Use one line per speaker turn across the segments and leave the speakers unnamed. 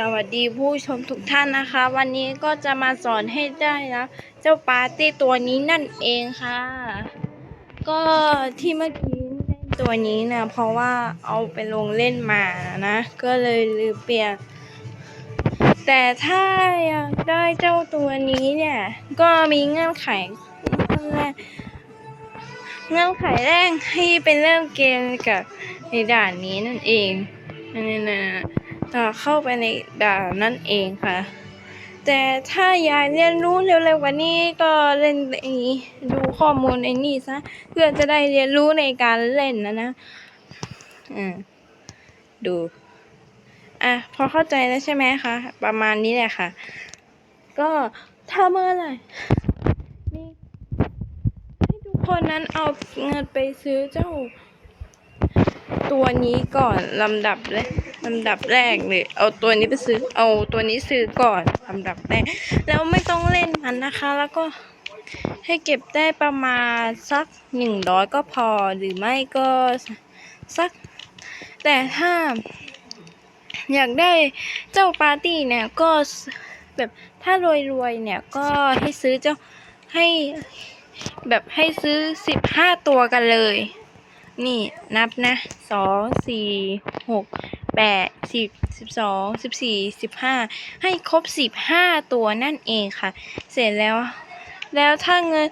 สวัสดีผู้ชมทุกท่านนะคะ วันนี้ก็จะมาสอนให้ได้นะ เจ้าปาร์ตี้ตัวนี้นั่นเองค่ะ ก็ที่เมื่อกี้เล่นตัวนี้นะเพราะว่าเอาไปลงเล่นมานะ ก็เลยลืมเปลี่ยน แต่ถ้าอยากได้เจ้าตัวนี้เนี่ย ก็มีเงื่อนไขแรกเงื่อนไขแรกให้ไปเริ่มเกมกับในด่านนี้นั่นเองนี่นะ เข้าไปในด่านนั่นเองค่ะ แต่ถ้ายากเรียนรู้เร็วๆกว่านี้ก็เล่นไอ้นี้ดูข้อมูลไอ้นี่ซะเพื่อจะได้เรียนรู้ในการเล่นนะนะอืมดูอะพอเข้าใจแล้วใช่ไหมคะประมาณนี้แหละค่ะ ก็ถ้าเมื่อไหร่นี่ให้ทุกคนนั้นเอาเงินไปซื้อเจ้า ตัวนี้ก่อนลำดับเลย ลำดับแรกเลยเอาตัวนี้ไปซื้อเอาตัวนี้ซื้อก่อนลำดับแรกแล้วไม่ต้องเล่นมันนะคะ แล้วก็ให้เก็บได้ประมาณสักหนึ่งร้อยก็พอหรือไม่ก็สัก แต่ถ้า อยากได้เจ้าปาร์ตี้เนี่ยก็แบบถ้ารวยๆเนี่ยก็ให้ซื้อเจ้าให้แบบให้ซื้อสิบห้าตัวกันเลย นี่นับนะสองสี่หกแปดสิบสิบสองสิบสี่สิบห้าให้ครบสิบห้าตัวนั่นเองค่ะ เสร็จแล้ว แล้วถ้าเงิน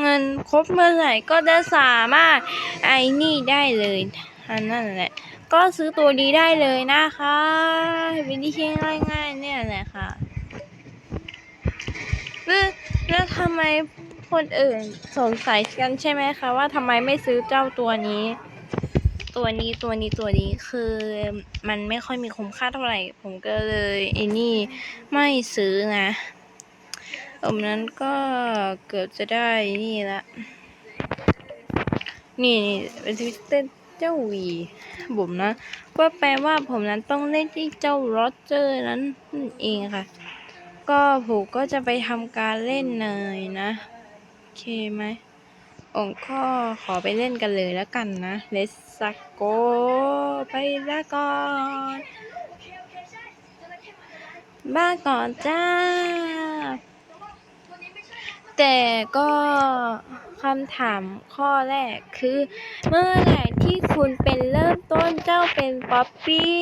เงินครบเมื่อไหร่ก็จะสามารถไอ้นี่ได้เลยอันนั่นแหละ ก็ซื้อตัวดีได้เลยนะคะวิธีง่ายๆเนี่ยแหละค่ะแล้วทำไม คนอื่นสงสัยกันใช่ไหมคะ ว่าทำไมไม่ซื้อเจ้าตัวนี้ ตัวนี้ตัวนี้ตัวนี้คือมันไม่ค่อยมีคุ้มค่าเท่าไหร่ ผมก็เลยไอ้นี่ไม่ซื้อนะเอมนั้นก็เกือบจะได้นี่ละนี่นี่เป็นทวิตเตอร์เจ้าวีผมนะก็แปลว่าผมนั้นต้องเล่นที่เจ้าโรเจอร์นั้นนั่นเองค่ะ ก็ผมก็จะไปทำการเล่นเลยนะ เคไหมองก็ขอไปเล่นกันเลยแล้วกันนะ Let's go ไปล้วก่อนบ้าก่อนจ้า แต่ก็คำถามข้อแรกคือ เมื่อไหร่ที่คุณเป็นเริ่มต้นเจ้าเป็นป๊อปปี้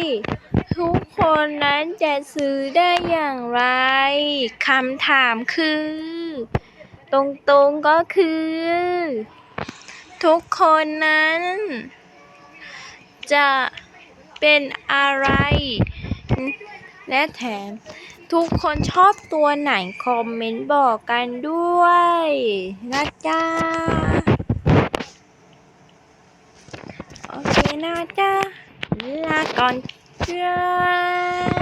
ทุกคนนั้นจะซื้อได้อย่างไรคำถามคือ ตรงๆก็คือ ทุกคนนั้น จะเป็นอะไร และแถม ทุกคนชอบตัวไหน คอมเมนต์บอกกันด้วยนะจ๊ะโอเคนะจ๊ะลาก่อนเจ้า